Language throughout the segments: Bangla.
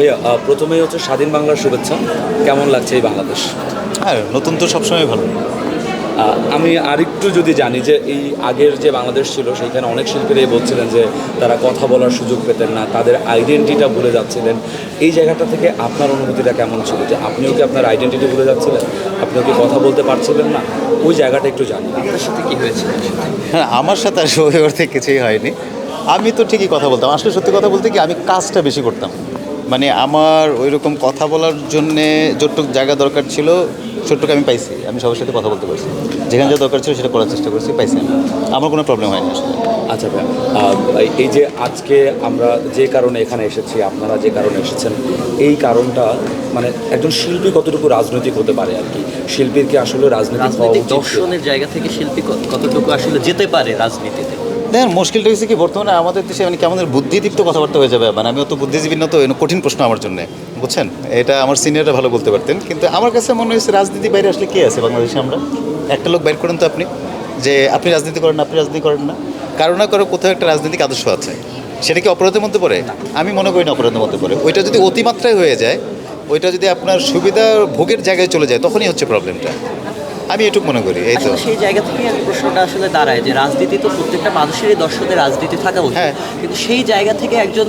ভাইয়া আহ, প্রথমেই হচ্ছে স্বাধীন বাংলার শুভেচ্ছা। কেমন লাগছে এই বাংলাদেশ? হ্যাঁ নতুন তো সবসময় ভালো। আমি আরেকটু যদি জানি যে এই আগের যে বাংলাদেশ ছিল সেইখানে অনেক শিল্পীরাই বলছিলেন যে তারা কথা বলার সুযোগ পেতেন না তাদের আইডেন্টিটা ভুলে যাচ্ছিলেন। এই জায়গাটা থেকে আপনার অনুভূতিটা কেমন ছিল? যে আপনিও কি আপনার আইডেন্টিটি ভুলে যাচ্ছিলেন? আপনিও কি কথা বলতে পারছিলেন না? ওই জায়গাটা একটু জানি। আপনার সাথে কি হয়েছিল হ্যাঁ আমার সাথে আর সবাই করতে কিছুই হয়নি। আমি তো ঠিকই কথা বলতাম। আসলে সত্যি কথা বলতে কি আমি কাজটা বেশি করতাম। মানে আমার ওই রকম কথা বলার জন্যে যতটুক জায়গা দরকার ছিল ছোট্টুকু আমি পাইছি। আমি সবার সাথে কথা বলতে পারছি। যেখানে যা দরকার ছিল সেটা করার চেষ্টা করছি পাইছি আমি। আমার কোনো প্রবলেম হয়নি আসলে। আচ্ছা আহ, এই যে আজকে আমরা যে কারণে এখানে এসেছি আপনারা যে কারণে এসেছেন এই কারণটা মানে একজন শিল্পী কতটুকু রাজনৈতিক হতে পারে আর কি? শিল্পীর কি আসলে রাজনৈতিক? দর্শনের জায়গা থেকে শিল্পী কতটুকু আসলে যেতে পারে রাজনীতিতে? দেখেন মুশকিলটা হয়েছে কি, বর্তমানে আমাদের দেশে মানে কেমন বুদ্ধিদীপ্ত কথাবার্তা হয়ে যাবে। মানে আমি অত বুদ্ধিজীবী, না তো কঠিন প্রশ্ন আমার জন্য। বুঝছেন? এটা আমার সিনিয়ররা ভালো বলতে পারতেন। কিন্তু আমার কাছে মনে হয়েছে রাজনীতি বাইরে আসলে কে আছে বাংলাদেশে আমরা? একটা লোক বাইর করেন তো আপনি, যে আপনি রাজনীতি করেন না, আপনি রাজনীতি করেন না। কারও না কারও কোথাও একটা রাজনৈতিক আদর্শ আছে। সেটা কি অপরাধের মধ্যে পড়ে? আমি মনে করি না অপরাধের মধ্যে পড়ে। ওইটা যদি অতিমাত্রায় হয়ে যায়, ওইটা যদি আপনার সুবিধা ভোগের জায়গায় চলে যায়, তখনই হচ্ছে প্রবলেমটা আমি এটুকু মনে করি এই তো সেই জায়গা থেকে আমি প্রশ্নটা আসলে দাঁড়ায় যে রাজনীতি তো প্রত্যেকটা মানুষেরই দর্শকের রাজনীতি থাকা উচিত হ্যাঁ। কিন্তু সেই জায়গা থেকে একজন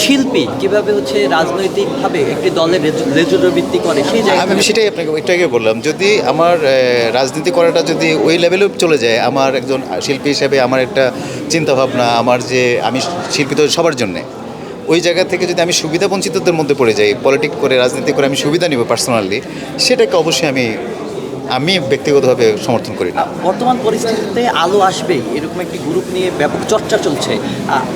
শিল্পী কীভাবে হচ্ছে রাজনৈতিকভাবে একটি দলের রেজুলার ভিত্তি করে সেই জায়গা আমি সেটাই আপনাকে একটু আগে বললাম যদি আমার রাজনীতি করাটা যদি ওই লেভেলেও চলে যায় আমার একজন শিল্পী হিসেবে আমার একটা চিন্তাভাবনা আমার যে আমি শিল্পী তো সবার জন্যে ওই জায়গা থেকে যদি আমি সুবিধা বঞ্চিতদের মধ্যে পড়ে যাই পলিটিক করে রাজনীতি করে আমি সুবিধা নিব পার্সোনালি সেটাকে অবশ্যই আমি আমি ব্যক্তিগতভাবে সমর্থন করি না। বর্তমান পরিস্থিতিতে আলো আসবে এরকম একটি গ্রুপ নিয়ে ব্যাপক চর্চা চলছে।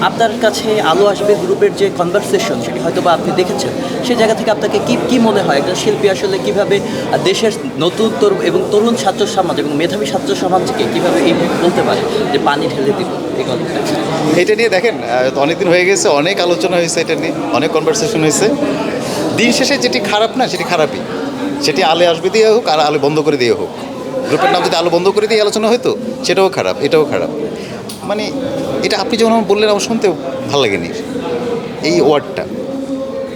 আপনার কাছে আলো আসবে গ্রুপের যে কনভারসেশন সেটি হয়তো বা আপনি দেখেছেন। সে জায়গা থেকে আপনাকে কি কি মনে হয়? একজন শিল্পী আসলে কীভাবে দেশের নতুন তরুণ এবং তরুণ ছাত্র সমাজ এবং মেধাবী ছাত্র সমাজকে কীভাবে এই বলতে পারে? যে পানি ঢেলে দিব এই গল্পটা। এটা নিয়ে দেখেন অনেক দিন হয়ে গেছে অনেক আলোচনা হয়েছে এটা নিয়ে অনেক কনভারসেশন হয়েছে। দিন শেষে যেটি খারাপ না সেটি খারাপই। সেটি আলে আসবে দিয়ে হোক আর আলো বন্ধ করে দিয়ে হোক। গ্রুপের নাম যদি আলো বন্ধ করে দিয়ে আলোচনা হতো সেটাও খারাপ এটাও খারাপ। মানে এটা আপনি যখন আমার বললেন আমার শুনতে ভালো লাগেনি এই ওয়ার্ডটা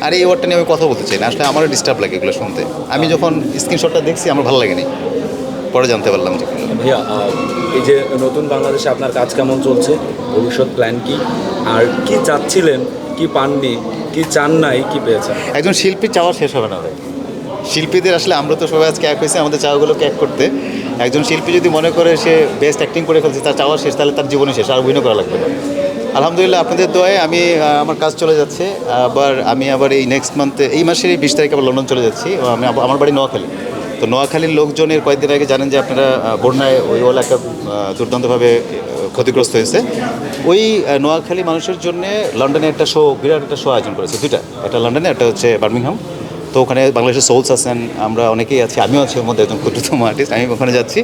আর এই ওয়ার্ডটা নিয়ে আমি কথা বলতে চাই না আসলে আমারও ডিস্টার্ব লাগে এগুলো শুনতে। আমি যখন স্ক্রিনশটটা দেখছি আমার ভালো লাগেনি। পরে জানতে পারলাম যে ভাইয়া এই যে নতুন বাংলাদেশে আপনার কাজ কেমন চলছে? ভবিষ্যৎ প্ল্যান কি? আর কি চাচ্ছিলেন? কি পাননি? কি চান নাই? কি পেয়েছেন? একজন শিল্পী চাওয়া শেষ হবে না ভাই। শিল্পীদের আসলে আমরা তো সবাই আজকে এক হয়েছে, আমাদের চাওয়াগুলোকে এক করতে। একজন শিল্পী যদি মনে করে সে বেস্ট অ্যাক্টিং করে ফেলছে, তার চাওয়া শেষ, তাহলে তার জীবনে শেষ, আর অভিনয় করা লাগবে না। আলহামদুলিল্লাহ, আপনাদের দোয়ায় আমি আমার কাজ চলে যাচ্ছে, আবার আমি আবার এই নেক্সট মান্থে এই মাসের এই বিশ তারিখে আবার লন্ডন চলে যাচ্ছি আমি আমার বাড়ি নোয়াখালী। তো নোয়াখালীর লোকজনের কয়েকদিন আগে জানেন যে আপনারা বন্যায় ওই এলাকা দুর্দান্তভাবে ক্ষতিগ্রস্ত হয়েছে। ওই নোয়াখালী মানুষের জন্য লন্ডনে একটা শো বিরাট একটা শো আয়োজন করেছে, দুইটা। একটা লন্ডনে, একটা হচ্ছে বার্মিংহাম। তো ওখানে বাংলাদেশের সোলস আছেন আমরা অনেকেই আছি আমিও আছি ওর মধ্যে একজন ক্ষুদ্রতম আর্টিস্ট আমি ওখানে যাচ্ছি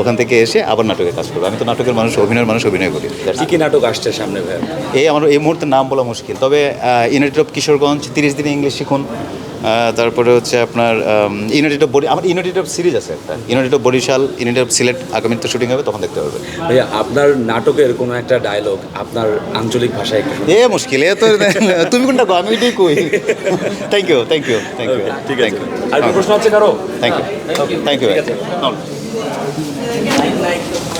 ওখান থেকে এসে আবার নাটকে কাজ করব। আমি তো নাটকের মানুষ অভিনয়ের মানুষ অভিনয় করি। কি কি নাটক আসছে সামনে ভাই? এই আমার এই মুহূর্তে নাম বলা মুশকিল। তবে ইউনাইটেড অফ কিশোরগঞ্জ তিরিশ দিনে ইংলিশ শিখুন। তারপরে হচ্ছে আপনার ইউনাইটেড অফ বডি আমার ইউনাইটেড অফ সিরিজ আছে একটা। United of Barishal united of Sylhet আগামীতে শুটিং হবে তখন দেখতে পারবে। ভাইয়া আপনার নাটকের কোনো একটা ডায়লগ আপনার আঞ্চলিক ভাষায় একটু এ মুশকিল এ তো তুমি কোনটা গো আমি এটাই কই। Thank you thank you thank you ঠিক আছে। আর প্রশ্ন আছে কারও? থ্যাংক ইউ থ্যাংক ইউ ঠিক থ্যাংক ইউ